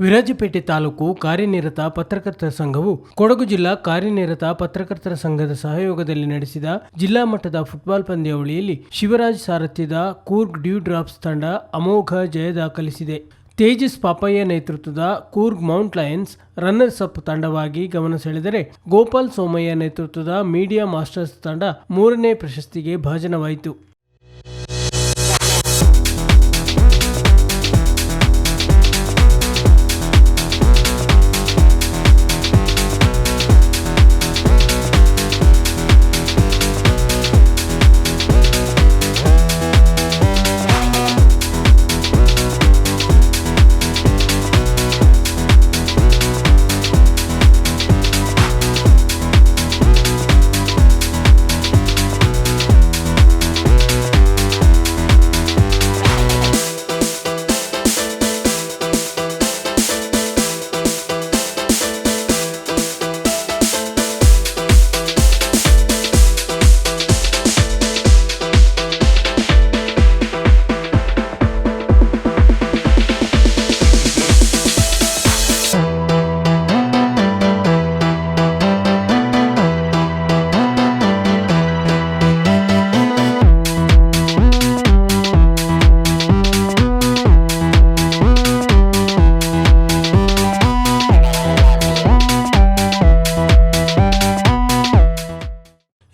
ವಿರಾಜಪೇಟೆ ತಾಲೂಕು ಕಾರ್ಯನಿರತ ಪತ್ರಕರ್ತರ ಸಂಘವು ಕೊಡಗು ಜಿಲ್ಲಾ ಕಾರ್ಯನಿರತ ಪತ್ರಕರ್ತರ ಸಂಘದ ಸಹಯೋಗದಲ್ಲಿ ನಡೆಸಿದ ಜಿಲ್ಲಾ ಮಟ್ಟದ ಫುಟ್ಬಾಲ್ ಪಂದ್ಯಾವಳಿಯಲ್ಲಿ ಶಿವರಾಜ್ ಸಾರಥ್ಯದ ಕೂರ್ಗ್ ಡ್ಯೂ ಡ್ರಾಪ್ಸ್ ತಂಡ ಅಮೋಘ ಜಯ ದಾಖಲಿಸಿದೆ. ತೇಜಸ್ ಪಾಪಯ್ಯ ನೇತೃತ್ವದ Coorg Mount Lions runners up ತಂಡವಾಗಿ ಗಮನ ಸೆಳೆದರೆ ಗೋಪಾಲ್ ಸೋಮಯ್ಯ ನೇತೃತ್ವದ ಮೀಡಿಯಾ ಮಾಸ್ಟರ್ಸ್ ತಂಡ ಮೂರನೇ ಪ್ರಶಸ್ತಿಗೆ ಭಾಜನವಾಯಿತು.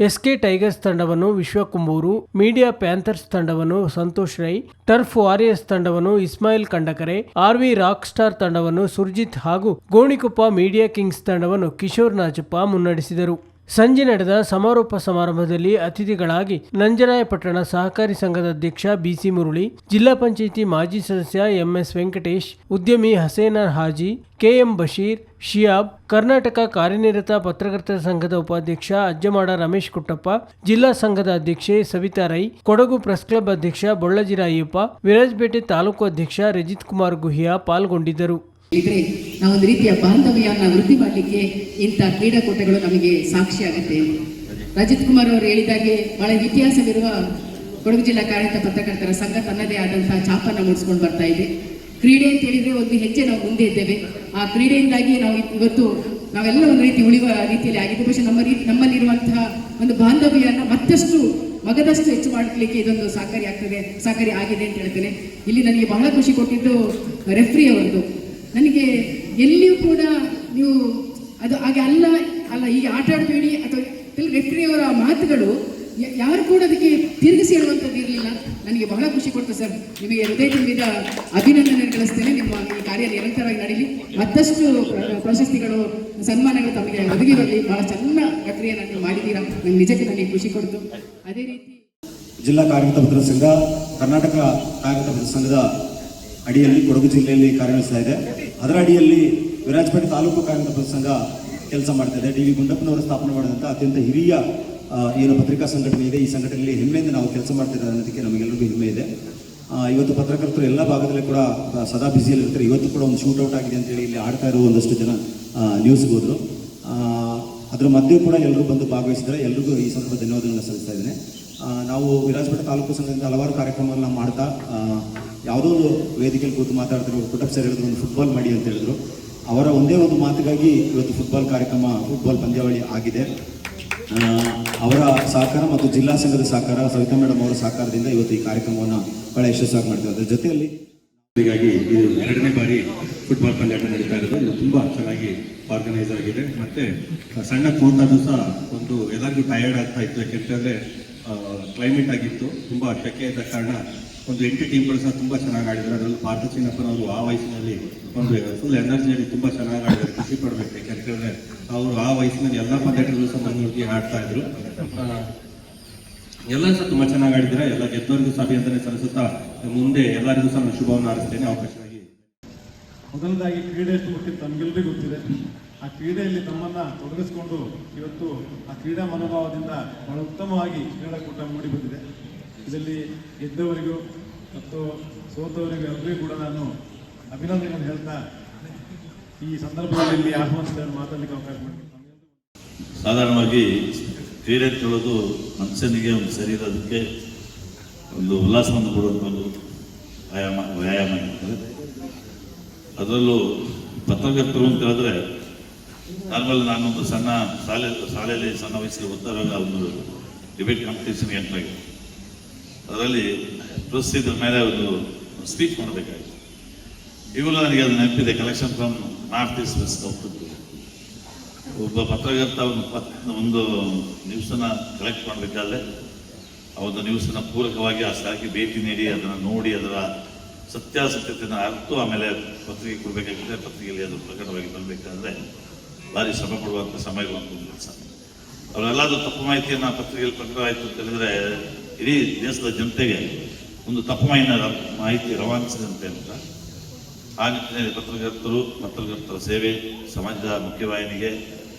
ಎಸ್ಕೆ ಟೈಗರ್ಸ್ ತಂಡವನ್ನು ವಿಶ್ವಕುಂಬೂರು ಮೀಡಿಯಾ ಪ್ಯಾಂಥರ್ಸ್ ತಂಡವನ್ನು ಸಂತೋಷ್ ರೈ, ಟರ್ಫ್ ವಾರಿಯರ್ಸ್ ತಂಡವನ್ನು Ismail Kandakare, RV rock star ತಂಡವನ್ನು ಸುರ್ಜಿತ್ ಹಾಗೂ ಗೋಣಿಕೊಪ್ಪ ಮೀಡಿಯಾ ಕಿಂಗ್ಸ್ ತಂಡವನ್ನು ಕಿಶೋರ್ ನಾಜಪ್ಪ ಮುನ್ನಡೆಸಿದರು. ಸಂಜೆ ನಡೆದ ಸಮಾರೋಪ ಸಮಾರಂಭದಲ್ಲಿ ಅತಿಥಿಗಳಾಗಿ ನಂಜರಾಯಪಟ್ಟಣ ಸಹಕಾರಿ ಸಂಘದ ಅಧ್ಯಕ್ಷ ಬಿಸಿ ಮುರುಳಿ, ಜಿಲ್ಲಾ ಪಂಚಾಯಿತಿ ಮಾಜಿ ಸದಸ್ಯ ಎಂಎಸ್ ವೆಂಕಟೇಶ್, ಉದ್ಯಮಿ ಹಸೇನರ್ ಹಾಜಿ, ಕೆಎಂ ಬಶೀರ್, ಶಿಯಾಬ್, ಕರ್ನಾಟಕ ಕಾರ್ಯನಿರತ ಪತ್ರಕರ್ತರ ಸಂಘದ ಉಪಾಧ್ಯಕ್ಷ ಅಜ್ಜಮಾಡ ರಮೇಶ್ ಕುಟ್ಟಪ್ಪ, ಜಿಲ್ಲಾ ಸಂಘದ ಅಧ್ಯಕ್ಷೆ ಸವಿತಾ ರೈ, ಕೊಡಗು ಪ್ರೆಸ್ ಕ್ಲಬ್ ಅಧ್ಯಕ್ಷ ಬೊಳ್ಳಜಿರಾಯಪ್ಪ ವಿರಾಜಪೇಟೆ ತಾಲೂಕು ಅಧ್ಯಕ್ಷ ರಜಿತ್ ಕುಮಾರ್ ಗುಹಿಯಾ ಪಾಲ್ಗೊಂಡಿದ್ದರು. ಇದ್ರೆ ಒಂದು ರೀತಿಯ ಬಾಂಧವ್ಯವನ್ನು ವೃದ್ಧಿ ಮಾಡಲಿಕ್ಕೆ ಇಂಥ ಕ್ರೀಡಾಕೂಟಗಳು ನಮಗೆ ಸಾಕ್ಷಿ ಆಗುತ್ತೆ. ರಜಿತ್ ಕುಮಾರ್ ಅವರು ಹೇಳಿದಾಗೆ ಬಹಳ ಇತಿಹಾಸವಿರುವ ಕೊಡಗು ಜಿಲ್ಲಾ ಕಾರ್ಯರತ ಪತ್ರಕರ್ತರ ಸಂಘ ತನ್ನದೇ ಆದಂತಹ ಚಾಪನ್ನ ಮುಡಿಸ್ಕೊಂಡು ಬರ್ತಾ ಇದೆ. ಕ್ರೀಡೆ ಅಂತ ಹೇಳಿದ್ರೆ ಒಂದು ಹೆಜ್ಜೆ ನಾವು ಮುಂದೆ ಇದ್ದೇವೆ. ಆ ಕ್ರೀಡೆಯಿಂದಾಗಿ ನಾವು ಇವತ್ತು ನಾವೆಲ್ಲ ಒಂದು ರೀತಿ ಉಳಿಯುವ ರೀತಿಯಲ್ಲಿ ಆಗಿದೆ ಬಹುಶಃ ನಮ್ಮ ರೀತಿ ನಮ್ಮಲ್ಲಿರುವಂತಹ ಒಂದು ಬಾಂಧವ್ಯವನ್ನು ಮತ್ತಷ್ಟು, ಮಗದಷ್ಟು ಹೆಚ್ಚು ಮಾಡಲಿಕ್ಕೆ ಇದೊಂದು ಸಹಕಾರಿ ಆಗ್ತದೆ, ಸಹಕಾರಿ ಆಗಿದೆ ಅಂತ ಹೇಳ್ತೇನೆ. ಇಲ್ಲಿ ನನಗೆ ಬಹಳ ಖುಷಿ ಕೊಟ್ಟಿದ್ದು ರೆಫ್ರಿ ಒಂದು ನನಗೆ ಎಲ್ಲಿಯೂ ಕೂಡ ನೀವು ಅದು ಹಾಗೆ ಅಲ್ಲ ಅಲ್ಲ, ಹೀಗೆ ಆಟ ಆಡಬೇಡಿ ಅಥವಾ ರೆಫ್ರಿಯವರ ಮಾತುಗಳು ಯಾರು ಕೂಡ ಅದಕ್ಕೆ ತಿರುಗಿಸಿ ಹೇಳುವಂಥದ್ದು ಇರಲಿಲ್ಲ. ನನಗೆ ಬಹಳ ಖುಷಿ ಕೊಡ್ತು ಸರ್. ನಿಮಗೆ ಹೃದಯ ತುಂಬಿದ ಅಭಿನಂದನೆ ಗಳಿಸ್ತೇನೆ ನಿಮ್ಮ ಈ ಕಾರ್ಯ ನಿರಂತರವಾಗಿ ನಡೀಲಿ. ಮತ್ತಷ್ಟು ಪ್ರ- ಪ್ರಶಸ್ತಿಗಳು, ಸನ್ಮಾನಗಳು ತಮಗೆ ಒದಗಿ ಬರಲಿ. ಬಹಳ ಚೆನ್ನ ಪ್ರಕ್ರಿಯೆಯನ್ನು ನೀವು ಮಾಡಿದ್ದೀರಾ. ನನಗೆ ನಿಜಕ್ಕೆ ನನಗೆ ಖುಷಿ ಕೊಡ್ತು. ಅದೇ ರೀತಿ ಜಿಲ್ಲಾ ಪತ್ರ ಸಂಘ, ಕರ್ನಾಟಕ ಪತ್ರ ಸಂಘದ ಅಡಿಯಲ್ಲಿ ಕೊಡಗು ಜಿಲ್ಲೆಯಲ್ಲಿ ಕಾರ್ಯನಿರ್ವಹಿಸ್ತಾ ಇದೆ. ಅದರ ಅಡಿಯಲ್ಲಿ ವಿರಾಜಪೇಟೆ ತಾಲೂಕು ಪತ್ರ ಸಂಘ ಕೆಲಸ ಮಾಡ್ತಾ ಇದೆ. ಡಿ ವಿ ಗುಂಡಪ್ಪನವರು ಸ್ಥಾಪನೆ ಮಾಡಿದಂಥ ಅತ್ಯಂತ ಹಿರಿಯ ಏನು ಪತ್ರಿಕಾ ಸಂಘಟನೆ ಇದೆ. ಈ ಸಂಘಟನೆಯಲ್ಲಿ ಹೆಮ್ಮೆಯಿಂದ ನಾವು ಕೆಲಸ ಮಾಡ್ತಿದ್ದಾರೆ ಅನ್ನೋದಕ್ಕೆ ನಮಗೆಲ್ಲರಿಗೂ ಹೆಮ್ಮೆ ಇದೆ. ಇವತ್ತು ಪತ್ರಕರ್ತರು ಎಲ್ಲ ಭಾಗದಲ್ಲಿ ಕೂಡ ಸದಾ ಬ್ಯುಸಿಯಲ್ಲಿರ್ತಾರೆ ಇವತ್ತು ಕೂಡ ಒಂದು ಶೂಟ್ ಔಟ್ ಆಗಿದೆ ಅಂತೇಳಿ ಇಲ್ಲಿ ಆಡ್ತಾ ಇರೋ ಒಂದಷ್ಟು ಜನ ನ್ಯೂಸ್ಗೆ ಹೋದರು. ಅದರ ಮಧ್ಯೆ ಕೂಡ ಎಲ್ಲರೂ ಬಂದು ಭಾಗವಹಿಸಿದರೆ ಎಲ್ಲರಿಗೂ ಈ ಸಂದರ್ಭ ಧನ್ಯವಾದಗಳನ್ನು ಸಲ್ಲಿಸ್ತಾ ಇದ್ದೇನೆ. ನಾವು ವಿರಾಜಪೇಟೆ ತಾಲೂಕು ಸಂಘದಿಂದ ಹಲವಾರು ಕಾರ್ಯಕ್ರಮಗಳನ್ನ ಮಾಡ್ತಾ ಯಾವುದೋ ಒಂದು ವೇದಿಕೆಯಲ್ಲಿ ಕೂತು ಮಾತಾಡ್ತಿರೋ ಪುಟಪ್ ಸರ್ ಹೇಳಿದ್ರು, ಒಂದು ಫುಟ್ಬಾಲ್ ಮಾಡಿ ಅಂತ ಹೇಳಿದ್ರು. ಅವರ ಒಂದೇ ಒಂದು ಮಾತಿಗಾಗಿ ಇವತ್ತು ಫುಟ್ಬಾಲ್ ಕಾರ್ಯಕ್ರಮ ಫುಟ್ಬಾಲ್ ಪಂದ್ಯಾವಳಿ ಆಗಿದೆ. ಅವರ ಸಹಕಾರ ಮತ್ತು ಜಿಲ್ಲಾ ಸಂಘದ ಸಹಕಾರ, ಸವಿತಾ ಮೇಡಮ್ ಅವರ ಸಹಕಾರದಿಂದ ಇವತ್ತು ಈ ಕಾರ್ಯಕ್ರಮವನ್ನು ಬಹಳ ಯಶಸ್ವಿಯಾಗಿ ಮಾಡ್ತೀವಿ ಅದರ ಜೊತೆಯಲ್ಲಿ ಹೀಗಾಗಿ ಇದು ಎರಡನೇ ಬಾರಿ ಫುಟ್ಬಾಲ್ ಪಂದ್ಯಾಟ ನಡೀತಾ ಇರೋದು. ಇದು ತುಂಬ ಚೆನ್ನಾಗಿ ಆರ್ಗನೈಸ್ ಆಗಿದೆ. ಮತ್ತೆ ಸಣ್ಣ ಕೂತಾದ್ರೂ ಸಹ ಒಂದು ಎಲ್ಲರಿಗೂ ಟಯರ್ಡ್ ಆಗ್ತಾ ಇತ್ತು. ಯಾಕೆಂತಂದ್ರೆ ಕ್ಲೈಮೇಟ್ ಆಗಿತ್ತು. ತುಂಬ ಶೆಕೆ ಇದ್ದ ಕಾರಣ ಒಂದು ಎಂಟು ಟೀಮ್ಗಳು ಸಹ ತುಂಬ ಚೆನ್ನಾಗಿ ಆಡಿದ್ರು. ಅದರಲ್ಲೂ ಭಾರತ ಚಿನ್ನಪ್ಪನವರು ಆ ವಯಸ್ಸಿನಲ್ಲಿ ಒಂದು ಫುಲ್ ಎನರ್ಜಿಯಲ್ಲಿ ತುಂಬ ಚೆನ್ನಾಗಿ ಆಡಿದ್ರು. ಖುಷಿ ಪಡಬೇಕು ಯಾಕಂದ್ರೆ ಅವರು ಆ ವಯಸ್ಸಿನಲ್ಲಿ ಎಲ್ಲ ಪಂದ್ಯಾಟಗಳು ಸಹ ಮನೋಗಿ ಆಡ್ತಾ ಇದ್ರು. ಎಲ್ಲರೂ ಸಹ ತುಂಬಾ ಚೆನ್ನಾಗಿ ಆಡಿದ್ರೆ ಎಲ್ಲ ಗೆದ್ದವರಿಗೂ ಸಹ ಅಭಿನಂದನೆ ಸಲ್ಲಿಸುತ್ತಾ ಮುಂದೆ ಎಲ್ಲರಿಗೂ ಸಹ ನಾನು ಶುಭವನ್ನು ಆರಿಸ್ತೇನೆ ಅವಕಾಶವಾಗಿ. ಮೊದಲದಾಗಿ ಕ್ರೀಡೆ ಎಷ್ಟು ಮುಖ್ಯ ತಮಗೆಲ್ಲರಿಗೂ ಗೊತ್ತಿದೆ. ಆ ಕ್ರೀಡೆಯಲ್ಲಿ ತಮ್ಮನ್ನ ತೊಡಗಿಸ್ಕೊಂಡು ಇವತ್ತು ಆ ಕ್ರೀಡಾ ಮನೋಭಾವದಿಂದ ಬಹಳ ಉತ್ತಮವಾಗಿ ಕ್ರೀಡಾಕೂಟ ಮೂಡಿ ಬಂದಿದೆ. ಇದರಲ್ಲಿ ಗೆದ್ದವರಿಗೂ ಮತ್ತು ಸೋತವರಿಗೂ ಎಲ್ಲರಿಗೂ ಕೂಡ ನಾನು ಅಭಿನಂದನೆಗಳನ್ನು ಹೇಳ್ತಾ ಈ ಸಂದರ್ಭದಲ್ಲಿ ಆಹ್ವಾನಿಸಿದ ಮಾತಾಡಲಿಕ್ಕೆ ಅವಕಾಶ ಮಾಡಿ ಸಾಧಾರಣವಾಗಿ ಕ್ರೀಡೆ ಹೇಳೋದು ಮನುಷ್ಯನಿಗೆ ಒಂದು ಶರೀರದಕ್ಕೆ ಒಂದು ಉಲ್ಲಾಸವನ್ನು ಕೊಡುವಂಥ ಒಂದು ವ್ಯಾಯಾಮ ವ್ಯಾಯಾಮ ಆಗಿರ್ತದೆ. ಅದರಲ್ಲೂ ಪತ್ರಕರ್ತರು ಅಂತ ಹೇಳಿದ್ರೆ, ನಾರ್ಮಲ್ ನಾನೊಂದು ಸಣ್ಣ ಶಾಲೆ, ಶಾಲೆಯಲ್ಲಿ ಸಣ್ಣ ವಯಸ್ಸಿಗೆ ಓದ್ತಾಗ ಒಂದು ಡಿಬೇಟ್ ಕಾಂಪಿಟೇಷನ್ ಎಂಟಾಗಿದೆ ಅದರಲ್ಲಿ ಪ್ರಸ್ತುತ ಮೇಲೆ ಒಂದು ಸ್ಪೀಚ್ ಮಾಡಬೇಕಾಯಿತು. ಇವರು ನನಗೆ ಅದು ನೆನಪಿದೆ. Collection from north east west ಹೋಗ್ತಿದ್ರು ಒಬ್ಬ ಪತ್ರಕರ್ತ ಒಂದು ಪತ್ ಒಂದು ನ್ಯೂಸನ್ನ ಕಲೆಕ್ಟ್ ಮಾಡಬೇಕಾದ್ರೆ ಆ ಒಂದು ನ್ಯೂಸನ್ನು ಪೂರಕವಾಗಿ ಆ ಸ್ಥಳಕ್ಕೆ ಭೇಟಿ ನೀಡಿ, ಅದನ್ನು ನೋಡಿ, ಅದರ ಸತ್ಯಾಸತ್ಯತೆಯನ್ನು ಅರ್ತು, ಆಮೇಲೆ ಪತ್ರಿಕೆ ಕೊಡಬೇಕಾಗುತ್ತೆ ಪತ್ರಿಕೆಯಲ್ಲಿ ಅದು ಪ್ರಕಟವಾಗಿ ಬರಬೇಕಾದ್ರೆ ಭಾರಿ ಶ್ರಮ ಪಡುವಂಥ ಸಮಯ ಬಂತು ಅವರೆಲ್ಲಾದರೂ ತಪ್ಪು ಮಾಹಿತಿಯನ್ನು ಪತ್ರಿಕೆಯಲ್ಲಿ ಪ್ರಕಟವಾಯಿತು ಅಂತ ಹೇಳಿದ್ರೆ ಇಡೀ ದೇಶದ ಜನತೆಗೆ ಒಂದು ತಪ್ಪು ಮಾಹಿತಿ ರವಾನಿಸಿದಂತೆ ಅಂತ. ಆ ನಿಟ್ಟಿನಲ್ಲಿ ಪತ್ರಕರ್ತರು, ಪತ್ರಕರ್ತರ ಸೇವೆ ಸಮಾಜದ ಮುಖ್ಯವಾಹಿನಿಗೆ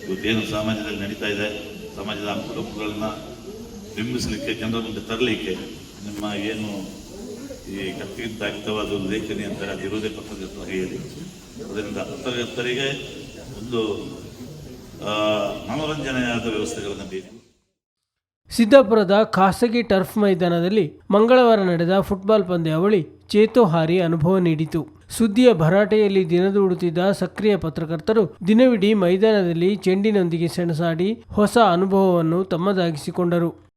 ಇವತ್ತೇನು ಸಮಾಜದಲ್ಲಿ ನಡೀತಾ ಇದೆ, ಸಮಾಜದ ಅನುಕೂಲಗಳನ್ನು ಬಿಂಬಿಸಲಿಕ್ಕೆ, ಜನರ ಮುಂದೆ ತರಲಿಕ್ಕೆ ನಿಮ್ಮ ಏನು ಈ ಕತ್ತಿದ್ದಾಗಿದ್ದವಾದ ಲೇಖನಿ ಅಂತಾರೆ ಅದಿರುವುದೇ ಪತ್ರಕರ್ತರ ಕೈಯಲ್ಲಿ. ಅದರಿಂದ ಪತ್ರಕರ್ತರಿಗೆ ಒಂದು ಮನೋರಂಜನೆಯಾದ ವ್ಯವಸ್ಥೆಗಳನ್ನು ಬೇಕು ಸಿದ್ದಾಪುರದ ಖಾಸಗಿ ಟರ್ಫ್ ಮೈದಾನದಲ್ಲಿ ಮಂಗಳವಾರ ನಡೆದ ಫುಟ್ಬಾಲ್ ಪಂದ್ಯಾವಳಿ ಚೇತೋಹಾರಿ ಅನುಭವ ನೀಡಿತು. ಸುದ್ದಿಯ ಭರಾಟೆಯಲ್ಲಿ ದಿನದೂಡುತ್ತಿದ್ದ ಸಕ್ರಿಯ ಪತ್ರಕರ್ತರು ದಿನವಿಡೀ ಮೈದಾನದಲ್ಲಿ ಚೆಂಡಿನೊಂದಿಗೆ ಸೆಣಸಾಡಿ ಹೊಸ ಅನುಭವವನ್ನು ತಮ್ಮದಾಗಿಸಿಕೊಂಡರು.